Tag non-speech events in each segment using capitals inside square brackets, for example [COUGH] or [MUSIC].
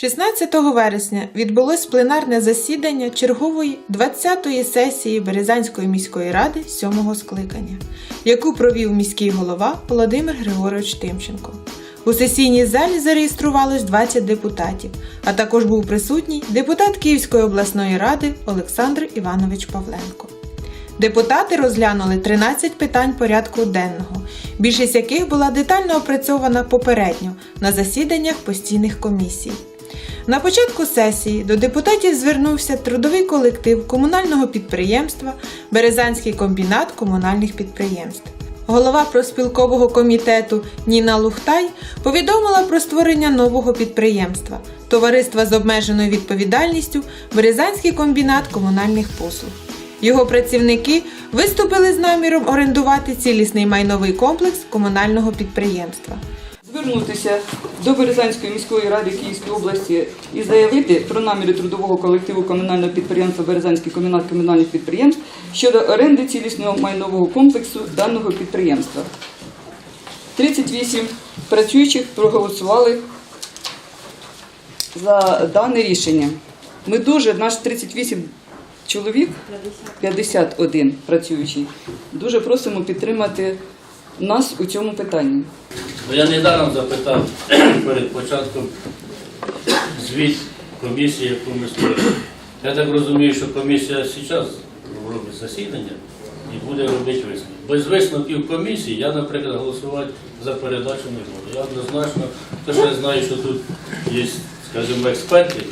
16 вересня відбулось пленарне засідання чергової 20-ї сесії Березанської міської ради 7-го скликання, яку провів міський голова Володимир Григорович Тимченко. У сесійній залі зареєструвалось 20 депутатів, а також був присутній депутат Київської обласної ради Олександр Іванович Павленко. Депутати розглянули 13 питань порядку денного, більшість яких була детально опрацьована попередньо на засіданнях постійних комісій. На початку сесії до депутатів звернувся трудовий колектив комунального підприємства Березанський комбінат комунальних підприємств. Голова проспілкового комітету Ніна Лухтай повідомила про створення нового підприємства товариства з обмеженою відповідальністю Березанський комбінат комунальних послуг. Його працівники виступили з наміром орендувати цілісний майновий комплекс комунального підприємства. Звернутися до Березанської міської ради Київської області і заявити про наміри трудового колективу комунального підприємства Березанський комбінат комунальних підприємств щодо оренди цілісного майнового комплексу даного підприємства. 38 працюючих проголосували за дане рішення. Ми дуже, наш 38 чоловік, 51 працюючий, дуже просимо підтримати нас у цьому питанні. Бо я недаром запитав [CLEARS THROAT] перед початком звіт комісії, яку ми створили. Я так розумію, що комісія зараз робить засідання і буде робити висновки. Без висновків комісії я, наприклад, голосувати за передачу не буду. Я однозначно, те, що я знаю, що тут є, скажімо, експерти,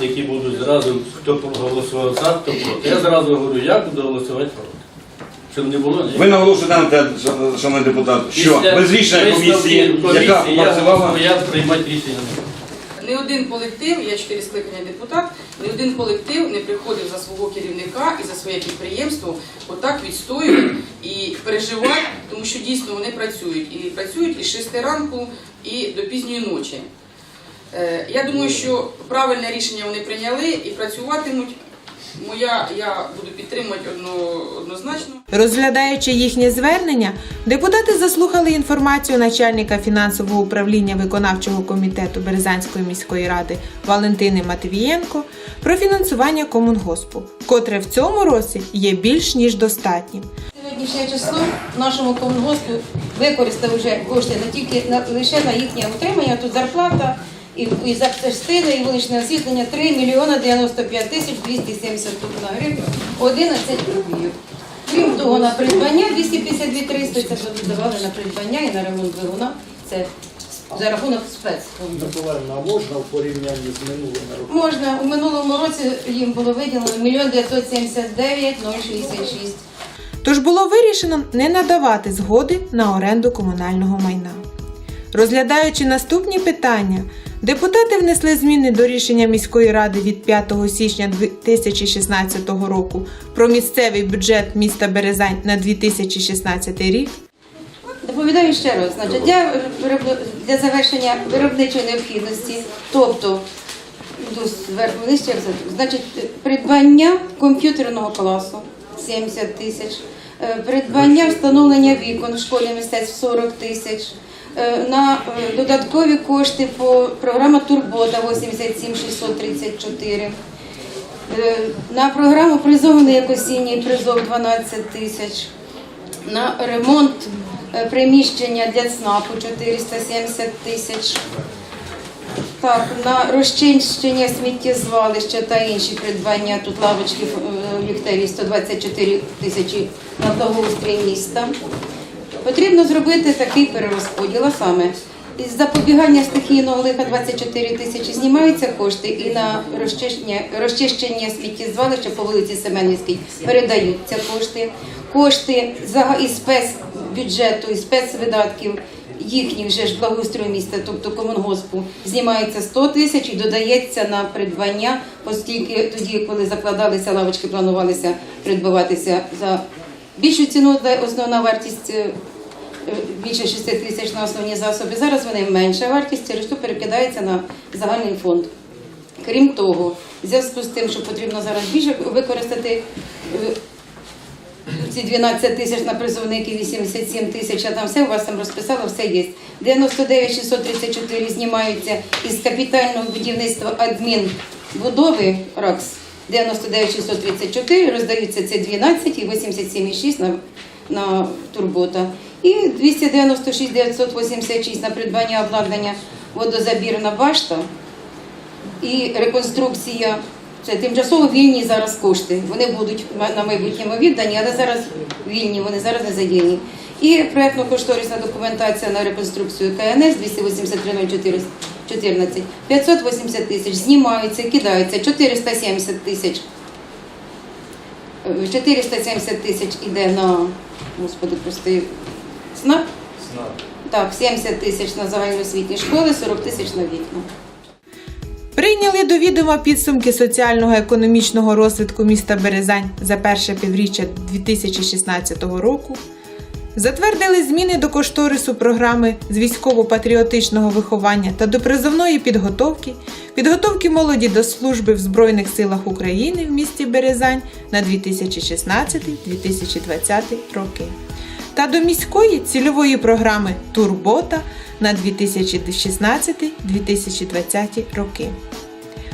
які будуть зразу, хто проголосував за, хто проти. Я зразу говорю, я буду голосувати проти. Щоб не було Ви наголошуєте на те, що- шановний депутат, що Після без рішення висновків комісії, яка комісії, я працювала, голосую, я приймати рішення не один колектив, я чотири скликання депутат, не один колектив не приходив за свого керівника і за своє підприємство отак відстоювати і переживати, тому що дійсно вони працюють. І працюють із 6 ранку і до пізньої ночі. Е, Я думаю, що правильне рішення вони прийняли і працюватимуть. Моя я буду підтримувати одно, однозначно. Розглядаючи їхнє звернення, депутати заслухали інформацію начальника фінансового управління виконавчого комітету Березанської міської ради Валентини Матвієнко про фінансування комунгоспу, котре в цьому році є більш ніж достатнім. Сьогоднішнє число нашому комунгоспу використав вже кошти не тільки на лише на їхнє утримання, тут зарплата і, і запчастини, і вуличне освітлення 3 мільйона 95 тисяч 271 гривень 11 рублів. Крім того, на придбання 252 300 це додавали на придбання і на ремонт двигуна. Це за рахунок спецфонду. А можна в порівнянні з минулими роками? Можна у минулому році їм було виділено 1 979 066. Тож було вирішено не надавати згоди на оренду комунального майна. Розглядаючи наступні питання, депутати внесли зміни до рішення міської ради від 5 січня 2016 року про місцевий бюджет міста Березань на 2016 рік Доповідаю ще раз. Значить, для, для завершення виробничої необхідності, тобто зверху нижче, значить, придбання комп'ютерного класу 70 тисяч, е, придбання встановлення вікон в школі мистецтв 40 тисяч. Е, На е, додаткові кошти по програма Турбота 87 634. Е, На програму призовний як осінній призов 12 тисяч на ремонт приміщення для ЦНАПу 470 тисяч. Так, на розчищення сміттєзвалища та інші придбання тут лавочки е, ліхтарі 124 тисячі на благоустрій міста. Потрібно зробити такий перерозподіл, а саме із запобігання стихійного лиха 24 тисячі знімаються кошти і на розчищення, розчищення сміттєзвалища по вулиці Семенівській передаються кошти. Кошти із спецбюджету, із спецвидатків їхніх вже ж благоустрою міста, тобто комунгоспу, знімається 100 тисяч і додається на придбання, оскільки тоді, коли закладалися лавочки, планувалися придбаватися за більшу ціну, де основна вартість е, більше 6 тисяч на основні засоби. Зараз вони менша вартість, через що перекидається на загальний фонд. Крім того, в зв'язку з тим, що потрібно зараз більше використати е, ці 12 тисяч на призовники, 87 тисяч, а там все у вас там розписало, все є. 99 634 знімаються із капітального будівництва адмінбудови РАКС. 99 634 роздаються це 12 і 87,6 на, на турбота. І 296 986 на придбання обладнання водозабірна башта і реконструкція. Це тимчасово вільні зараз кошти. Вони будуть на майбутньому віддані, але зараз вільні, вони зараз не задіяні. І проєктно-кошторисна документація на реконструкцію КНС 283 14. 580 тисяч знімаються, кидаються 470 тисяч. Е, 470 тисяч іде на, господи, прости, СНАП. Так, 70 тисяч на загальноосвітні школи, 40 тисяч на вікна. Прийняли до відома підсумки соціального економічного розвитку міста Березань за перше півріччя 2016 року. Затвердили зміни до кошторису програми з військово-патріотичного виховання та до призовної підготовки, підготовки молоді до служби в Збройних силах України в місті Березань на 2016-2020 роки та до міської цільової програми Турбота на 2016-2020 роки.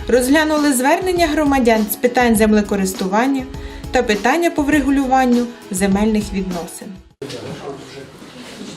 Розглянули звернення громадян з питань землекористування та питання по врегулюванню земельних відносин.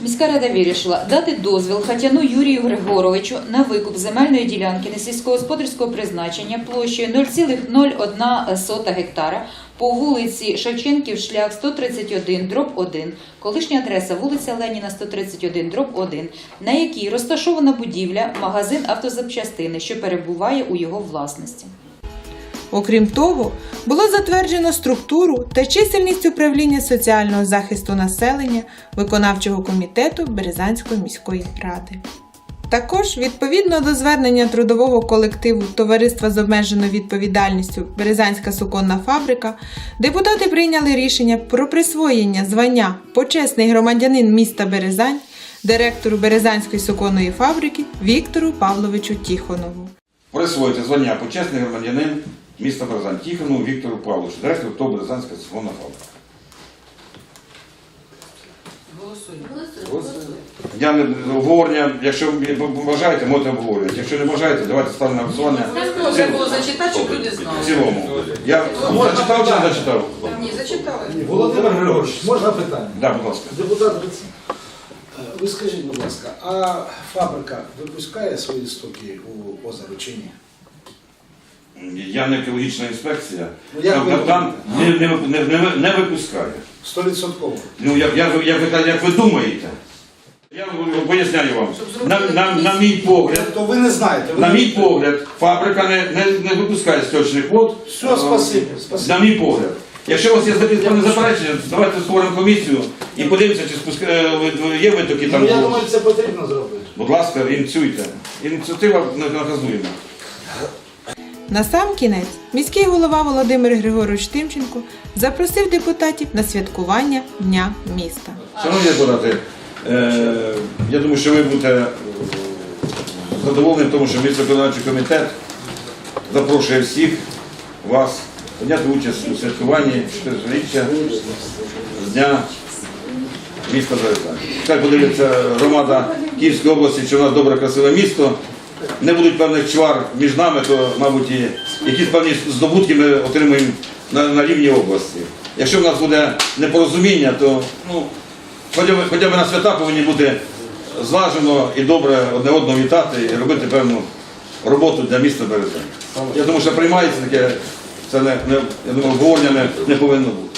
Міська рада вирішила дати дозвіл Хатяну Юрію Григоровичу на викуп земельної ділянки несільськогосподарського призначення площею 0,01 гектара по вулиці Шевченків, шлях 131, дроб 1, колишня адреса вулиця Леніна 131, дроб 1, на якій розташована будівля, магазин автозапчастини, що перебуває у його власності. Окрім того, було затверджено структуру та чисельність управління соціального захисту населення виконавчого комітету Березанської міської ради. Також, відповідно до звернення трудового колективу Товариства з обмеженою відповідальністю Березанська суконна фабрика, депутати прийняли рішення про присвоєння звання почесний громадянин міста Березань директору Березанської суконної фабрики Віктору Павловичу Тіхонову. Присвоїти звання почесний громадянин міста Березань Тіхану Віктору Павловичу, директору ТОВ Березанська сухонна фабрика. Голосуємо. Я не обговорення, якщо ви бажаєте, можете обговорювати. Якщо не бажаєте, давайте ставимо на голосування. Нам треба було зачитати, щоб люди В знали. цілому. Я зачитав чи не зачитав? Ні, зачитали. Володимир Григорович, можна питання? Так, будь ласка. Депутат Грицин, е, ви скажіть, будь ласка, а фабрика випускає свої стоки у озеро чи ні? Я не екологічна інспекція. Ну, як Там, ви- там не, не, не, не, не випускає. Стовідсотково. Ну, як, як, ви- як, ви- як ви думаєте? Я вам поясняю вам. На, на, на мій погляд, Тобто ви не знаєте. Ви на не- мій погляд, фабрика не, не, не випускає сточних вод. Все, спасибі, спасибі. На мій погляд. Якщо у вас є запитання заперечення, давайте створимо комісію і подивимося, чи спуска... е, ви- є витоки там. Ну, я думаю, це потрібно зробити. Будь ласка, ініціюйте. Ініціатива наказуємо. На сам кінець міський голова Володимир Григорович Тимченко запросив депутатів на святкування Дня міста. Шановні депутати, е, я думаю, що ви будете е, задоволені, тому що місто виконавчий комітет запрошує всіх вас прийняти участь у святкуванні 400-річчя з Дня міста Березань. Хай подивиться громада Київської області, що у нас добре, красиве місто. Не будуть певних чвар між нами, то, мабуть, і якісь певні здобутки ми отримаємо на, на рівні області. Якщо в нас буде непорозуміння, то ну, хоча б, хоча б на свята повинні бути злажено і добре одне одного вітати і робити певну роботу для міста Березань. Я думаю, що приймається таке, це не, не, я думаю, обговорення не, не повинно бути.